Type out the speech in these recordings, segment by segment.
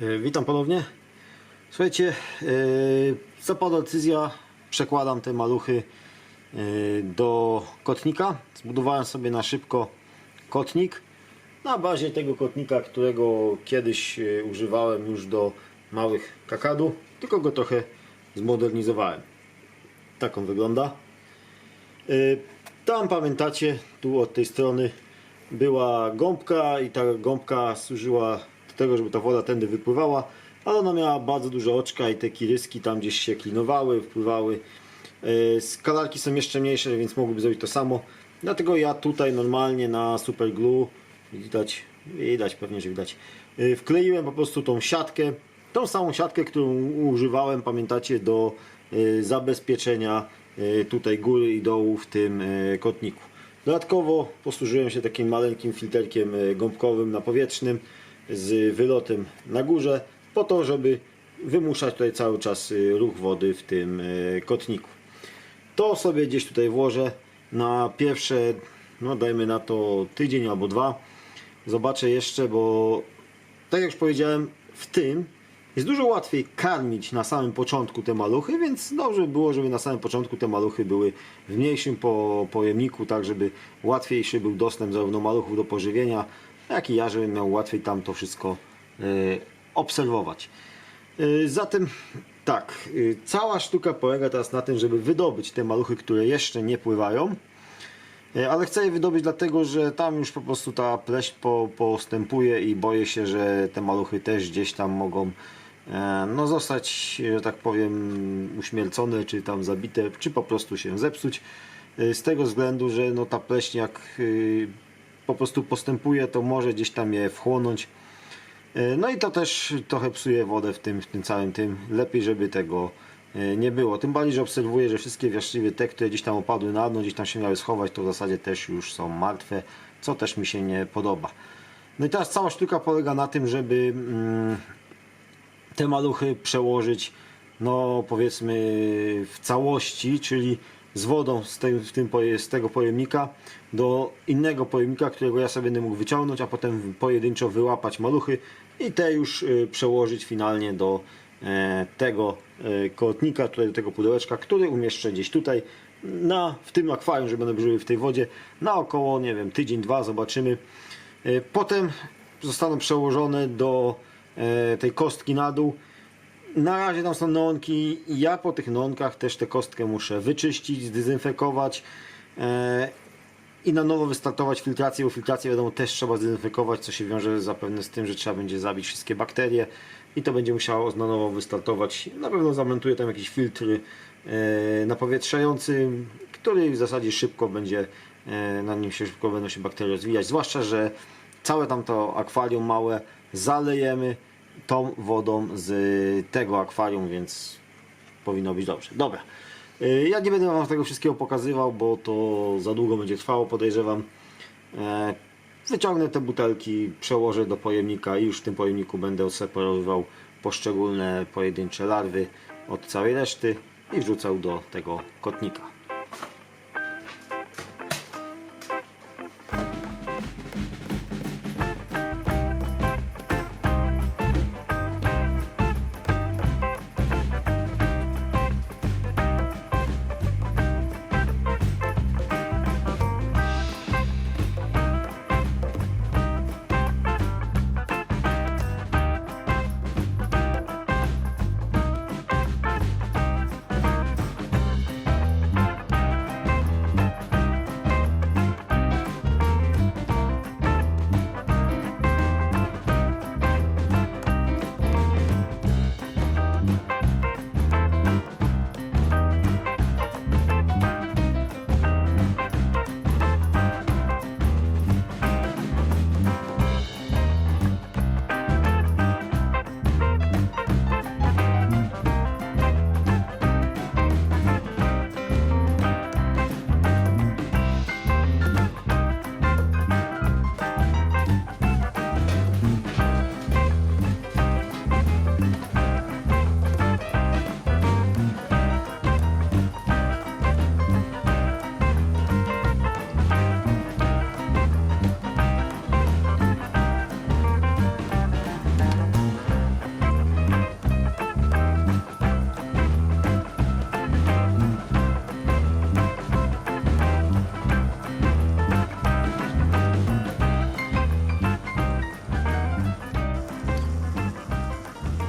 E, Witam ponownie. Słuchajcie, e, zapadła decyzja, przekładam te maluchy e, do kotnika. Zbudowałem sobie na szybko kotnik na bazie tego kotnika, którego kiedyś używałem już do małych kakadu, tylko go trochę zmodernizowałem. Tak on wygląda. Tam pamiętacie, tu od tej strony była gąbka i ta gąbka służyła tego, żeby ta woda tędy wypływała, ale ona miała bardzo duże oczka i te kiryski tam gdzieś się klinowały, wpływały. E, Skalarki są jeszcze mniejsze, więc mogłyby zrobić to samo. Dlatego ja tutaj normalnie na super glue, widać, widać pewnie, że widać, e, wkleiłem po prostu tą siatkę, tą samą siatkę, którą używałem, pamiętacie, do e, zabezpieczenia tutaj góry i dołu w tym kotniku. Dodatkowo posłużyłem się takim maleńkim filterkiem gąbkowym napowietrznym z wylotem na górze po to, żeby wymuszać tutaj cały czas e, ruch wody w tym e, kotniku. To sobie gdzieś tutaj włożę na pierwsze, no dajmy na to tydzień albo dwa. Zobaczę jeszcze, bo tak jak już powiedziałem, w tym jest dużo łatwiej karmić na samym początku te maluchy, więc dobrze by było, żeby na samym początku te maluchy były w mniejszym po, pojemniku, tak żeby łatwiejszy był dostęp zarówno maluchów do pożywienia, jak i ja, żebym miał łatwiej tam to wszystko e, obserwować. E, Zatem tak, e, cała sztuka polega teraz na tym, żeby wydobyć te maluchy, które jeszcze nie pływają. Ale chcę je wydobyć dlatego, że tam już po prostu ta pleść po, postępuje i boję się, że te maluchy też gdzieś tam mogą no, zostać, że tak powiem, uśmiercone, czy tam zabite, czy po prostu się zepsuć. Z tego względu, że no, ta pleść jak po prostu postępuje, to może gdzieś tam je wchłonąć. E, No i to też trochę psuje wodę w tym, w tym całym tym. Lepiej, żeby tego e, nie było. Tym bardziej, że obserwuję, że wszystkie właściwie te, które gdzieś tam opadły na dno, gdzieś tam się miały schować, to w zasadzie też już są martwe, co też mi się nie podoba. No i teraz cała sztuka polega na tym, żeby mm, te maluchy przełożyć, no powiedzmy w całości, czyli z wodą z, tym, z tego pojemnika do innego pojemnika, którego ja sobie będę mógł wyciągnąć, a potem pojedynczo wyłapać maluchy i te już y, przełożyć finalnie do e, tego e, kotnika, tutaj do tego pudełeczka, który umieszczę gdzieś tutaj na, w tym akwarium, że będą żyły w tej wodzie na około, nie wiem, tydzień, dwa, zobaczymy. E, Potem zostaną przełożone do tej kostki na dół. Na razie tam są neonki. Ja po tych neonkach też tę kostkę muszę wyczyścić, zdezynfekować e, i na nowo wystartować filtrację, bo filtrację wiadomo też trzeba zdezynfekować, co się wiąże zapewne z tym, że trzeba będzie zabić wszystkie bakterie i to będzie musiało na nowo wystartować. Na pewno zamontuję tam jakiś filtr e, napowietrzający, który w zasadzie szybko będzie, e, na nim się szybko będą się bakterie rozwijać, zwłaszcza, że całe tamto akwarium małe zalejemy tą wodą z tego akwarium, więc powinno być dobrze. Dobra. Y, Ja nie będę Wam tego wszystkiego pokazywał, bo to za długo będzie trwało, podejrzewam. E, Wyciągnę te butelki, przełożę do pojemnika i już w tym pojemniku będę odseparowywał poszczególne pojedyncze larwy od całej reszty i wrzucał do tego kotnika.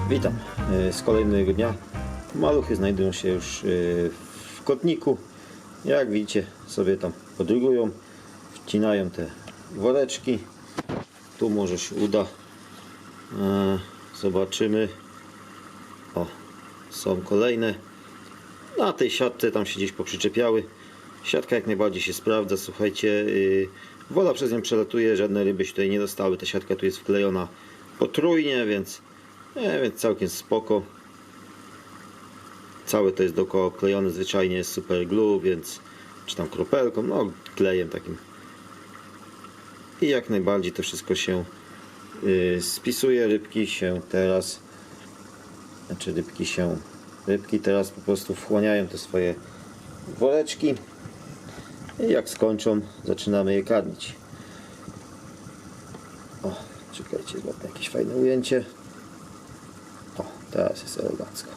Witam e, z kolejnego dnia. Maluchy znajdują się już e, w kotniku. Jak widzicie, sobie tam podrygują, wcinają te woreczki. Tu może się uda. E, Zobaczymy. O, są kolejne. Na tej siatce tam się gdzieś poprzyczepiały. Siatka jak najbardziej się sprawdza. Słuchajcie, yy, woda przez nią przelatuje, żadne ryby się tutaj nie dostały. Ta siatka tu jest wklejona potrójnie, więc, nie, więc całkiem spoko. Całe to jest dookoła klejone zwyczajnie jest super glue, więc czy tam kropelką, no klejem takim. I jak najbardziej to wszystko się yy, spisuje. Rybki się teraz, znaczy rybki się, rybki teraz po prostu wchłaniają te swoje woreczki. I jak skończą, zaczynamy je karmić. O, czekajcie, złapię jakieś fajne ujęcie. Teraz jest elegancko.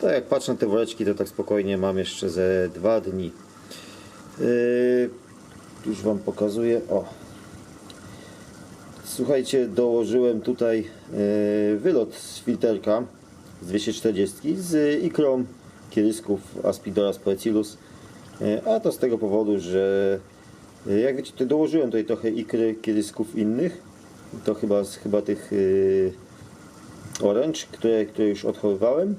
Tak jak patrzę na te woreczki, to tak spokojnie mam jeszcze ze dwa dni. Yy, już Wam pokazuję. O. Słuchajcie, dołożyłem tutaj yy, wylot z filterka z 240 z ikrą kielisków Aspidoras poecilus. Yy, A to z tego powodu, że yy, jak wiecie, to dołożyłem tutaj trochę ikry kielisków innych. To chyba z chyba tych yy, orange, które, które już odchowywałem.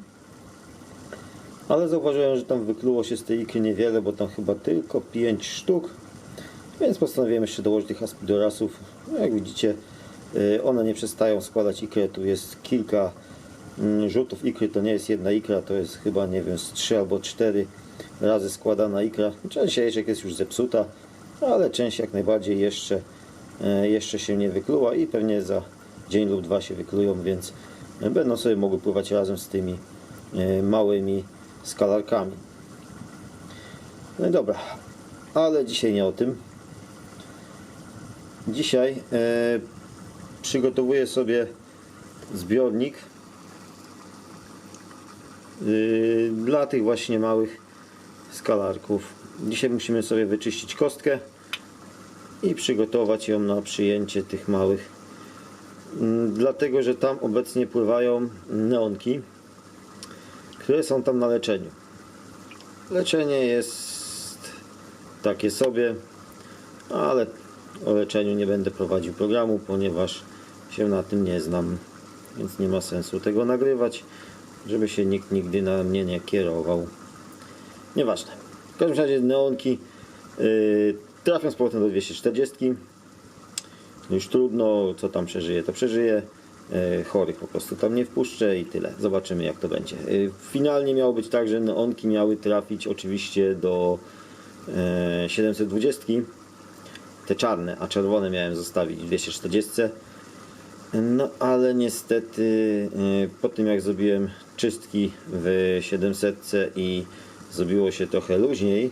Ale zauważyłem, że tam wykluło się z tej ikry niewiele, bo tam chyba tylko 5 sztuk. Więc postanowiłem jeszcze dołożyć tych aspidorasów. No jak widzicie, y, one nie przestają składać ikrę. Tu jest kilka mm, rzutów ikry. To nie jest jedna ikra, to jest chyba, nie wiem, z 3 albo 4 razy składana ikra. Część jajeczek jest już zepsuta, ale część jak najbardziej jeszcze, jeszcze się nie wykluła i pewnie za dzień lub dwa się wyklują, więc będą sobie mogły pływać razem z tymi y, małymi skalarkami. No dobra, ale dzisiaj nie o tym. Dzisiaj e, przygotowuję sobie zbiornik y, dla tych właśnie małych skalarków. Dzisiaj musimy sobie wyczyścić kostkę i przygotować ją na przyjęcie tych małych. Mm, Dlatego, że tam obecnie pływają neonki, które są tam na leczeniu. Leczenie jest takie sobie, ale o leczeniu nie będę prowadził programu, ponieważ się na tym nie znam, więc nie ma sensu tego nagrywać, żeby się nikt nigdy na mnie nie kierował. Nieważne. W każdym razie neonki yy, trafią z powrotem do 240. Już trudno, co tam przeżyje, to przeżyje. Chorych po prostu tam nie wpuszczę i tyle. Zobaczymy jak to będzie. Yy, finalnie miało być tak, że neonki miały trafić oczywiście do yy, 720 te czarne, a czerwone miałem zostawić w 240. No ale niestety y, po tym jak zrobiłem czystki w 700 i zrobiło się trochę luźniej,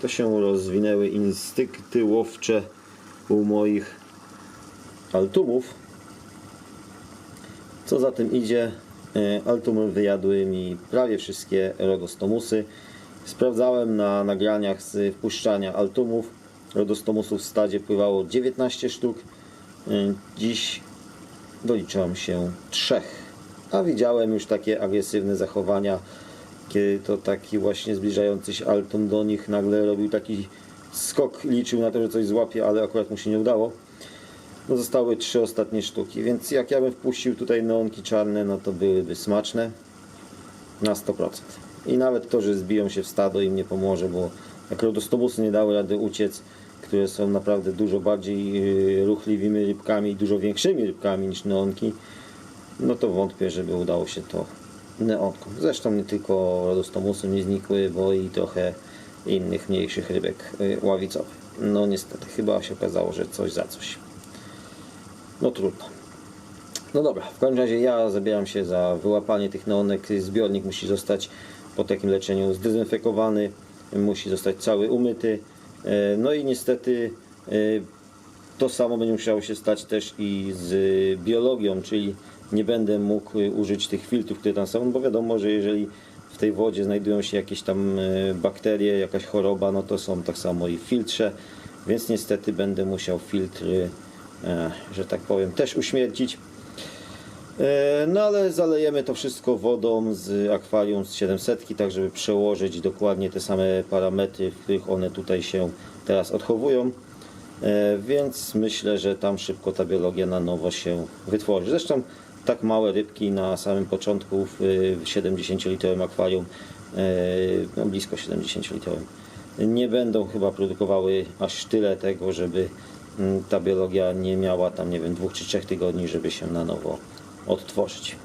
to się rozwinęły instynkty łowcze u moich altumów. Co za tym idzie, y, altumy wyjadły mi prawie wszystkie rodostomusy. Sprawdzałem na nagraniach z wpuszczania altumów. Rodostomusów w stadzie pływało 19 sztuk. Y, Dziś doliczyłam się trzech. A widziałem już takie agresywne zachowania, kiedy to taki właśnie zbliżający się altum do nich nagle robił taki skok, liczył na to, że coś złapie, ale akurat mu się nie udało. No zostały trzy ostatnie sztuki, więc jak ja bym wpuścił tutaj neonki czarne, no to byłyby smaczne na 100%. I nawet to, że zbiją się w stado im nie pomoże, bo jak rodostobusy nie dały rady uciec, które są naprawdę dużo bardziej yy, ruchliwymi rybkami, dużo większymi rybkami niż neonki, no to wątpię, żeby udało się to neonkom. Zresztą nie tylko rodostomusy nie znikły, bo i trochę innych mniejszych rybek yy, ławicowych. No niestety, chyba się okazało, że coś za coś. No trudno. No dobra, w każdym razie ja zabieram się za wyłapanie tych neonek. Zbiornik musi zostać po takim leczeniu zdezynfekowany, musi zostać cały umyty. E, No i niestety e, to samo będzie musiało się stać też i z biologią, czyli nie będę mógł e, użyć tych filtrów, które tam są, bo wiadomo, że jeżeli w tej wodzie znajdują się jakieś tam e, bakterie, jakaś choroba, no to są tak samo i filtrze, więc niestety będę musiał filtry e, że tak powiem, też uśmiercić. E, No ale zalejemy to wszystko wodą z akwarium z 700, tak żeby przełożyć dokładnie te same parametry, w których one tutaj się teraz odchowują. E, Więc myślę, że tam szybko ta biologia na nowo się wytworzy. Zresztą tak małe rybki na samym początku w y, 70-litrowym akwarium, e, no blisko 70-litrowym, nie będą chyba produkowały aż tyle tego, żeby mm, ta biologia nie miała tam, nie wiem, dwóch czy trzech tygodni, żeby się na nowo odtworzyć.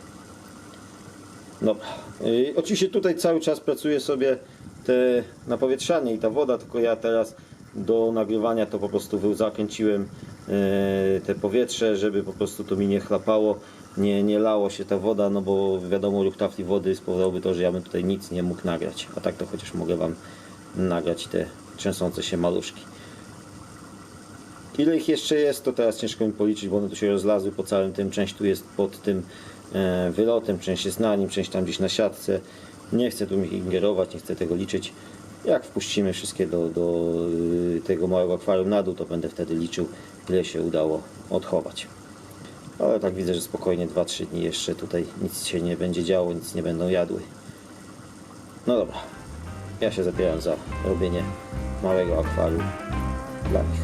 Y, oczywiście tutaj cały czas pracuję sobie te napowietrzanie i ta woda, tylko ja teraz do nagrywania to po prostu zakręciłem y, te powietrze, żeby po prostu to mi nie chlapało, nie, nie lało się ta woda, no bo wiadomo ruch tafli wody spowodowałby to, że ja bym tutaj nic nie mógł nagrać, a tak to chociaż mogę Wam nagrać te trzęsące się maluszki. Ile ich jeszcze jest, to teraz ciężko mi policzyć, bo one tu się rozlazły po całym tym. Część tu jest pod tym e, wylotem, część jest na nim, część tam gdzieś na siatce. Nie chcę tu ich ingerować, nie chcę tego liczyć. Jak wpuścimy wszystkie do, do y, tego małego akwarium na dół, to będę wtedy liczył, ile się udało odchować. Ale tak widzę, że spokojnie 2-3 dni jeszcze tutaj nic się nie będzie działo, nic nie będą jadły. No dobra, ja się zabieram za robienie małego akwarium dla nich.